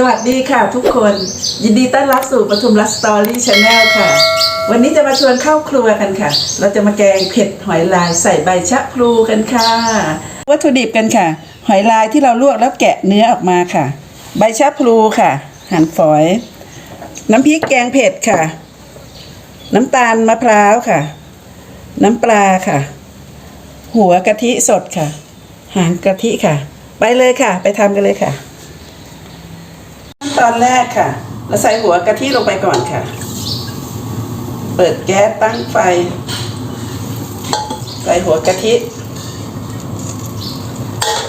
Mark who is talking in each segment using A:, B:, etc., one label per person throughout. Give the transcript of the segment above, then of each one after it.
A: สวัสดีค่ะทุกคนยินดีต้อนรับสู่ปทุมรัสตอรี่ชาแนลค่ะ วันนี้จะมาชวนเข้าครัวกันค่ะ เราจะมาแกงเผ็ดหอยลายใส่ใบชะพลูกันค่ะ วัตถุดิบกันค่ะ หอยลายที่เราลวกแล้วแกะเนื้อออกมาค่ะ ใบชะพลูค่ะ หั่นฝอย น้ำพริกแกงเผ็ดค่ะ น้ำตาลมะพร้าวค่ะ น้ำปลาค่ะ หัวกะทิสดค่ะ หางกะทิค่ะ ไปเลยค่ะ ไปทำกันเลยค่ะ ตอนแรกค่ะเราใส่หัวกะทิลงไปก่อนค่ะ เปิดแก๊สตั้งไฟ ใส่หัวกะทิ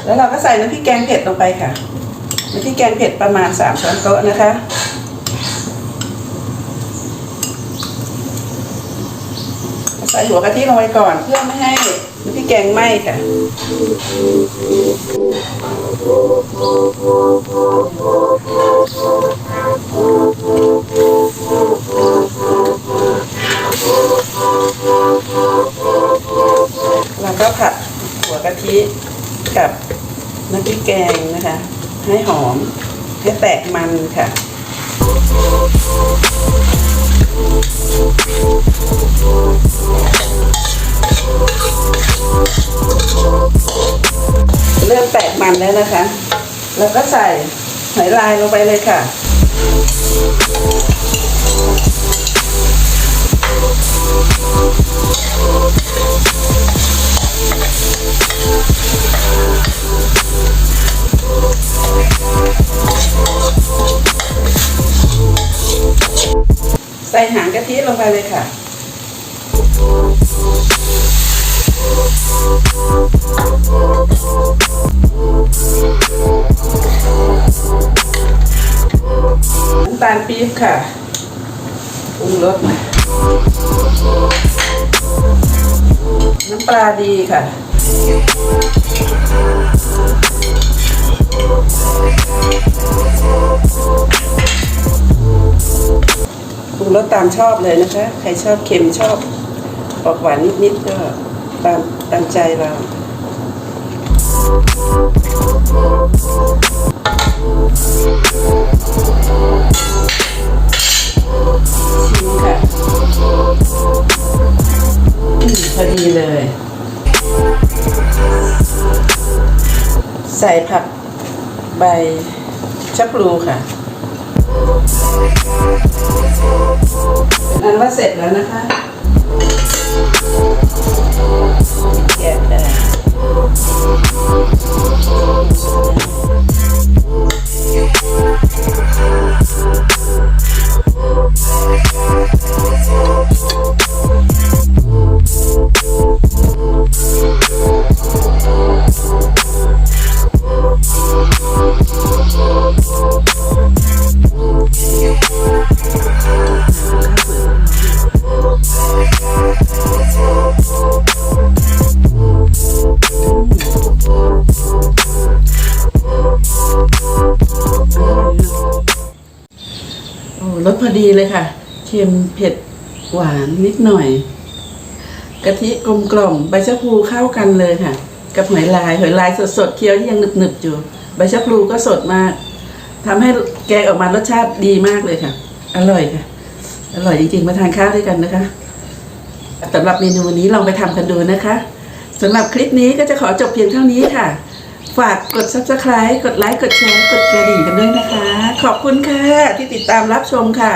A: แล้วเราก็ใส่น้ำพริกแกงเผ็ดลงไปค่ะน้ำพริกแกงเผ็ดประมาณสามช้อนโต๊ะนะคะใส่หัวกะทิลงไปก่อนเพื่อไม่ให้น้ำพริกแกงไหม้ค่ะ เราก็ผัดหัวกะทิกับน้ำพริกแกงนะคะ ให้หอม ให้แตกมันค่ะเริ่มแตกมันแล้วนะคะ แล้วก็ใส่หอยลายลงไปเลยค่ะ ใส่หางกะทิลงไปเลยค่ะ น้ำตาลปี๊บค่ะปรุงรสน้ำปลาดีค่ะ รสตามชอบเลยนะคะ ใครชอบเค็มชอบออกหวานนิดๆก็ตามตามใจเราชิมค่ะอืมพอดีเลย ใส่ผักใบชะพลูค่ะ เป็นอันว่าเสร็จแล้วนะคะแกะได้ สพอดีเลยค่ะ เค็มเผ็ดหวานนิดหน่อย กะทิกลมกล่อมใบชะพลูเข้ากันเลยค่ะ กับหอยลายหอยลายสดๆเคี้ยวยังหนึบๆอยู่ ใบชะพลูก็สดมากทำให้แกงออกมารสชาติดีมากเลยค่ะ อร่อยค่ะ อร่อยจริงๆมาทานข้าวด้วยกันนะคะสำหรับเมนูนี้ลองไปทำกันดูนะคะสำหรับคลิปนี้ก็จะขอจบเพียงเท่านี้ค่ะ ฝากกด subscribe กดไลค์กดแชร์กดกระดิ่งกันด้วยนะคะ ขอบคุณค่ะ ที่ติดตามรับชมค่ะ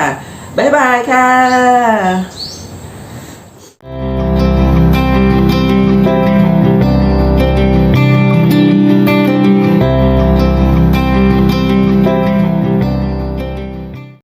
A: บ๊ายบายค่ะ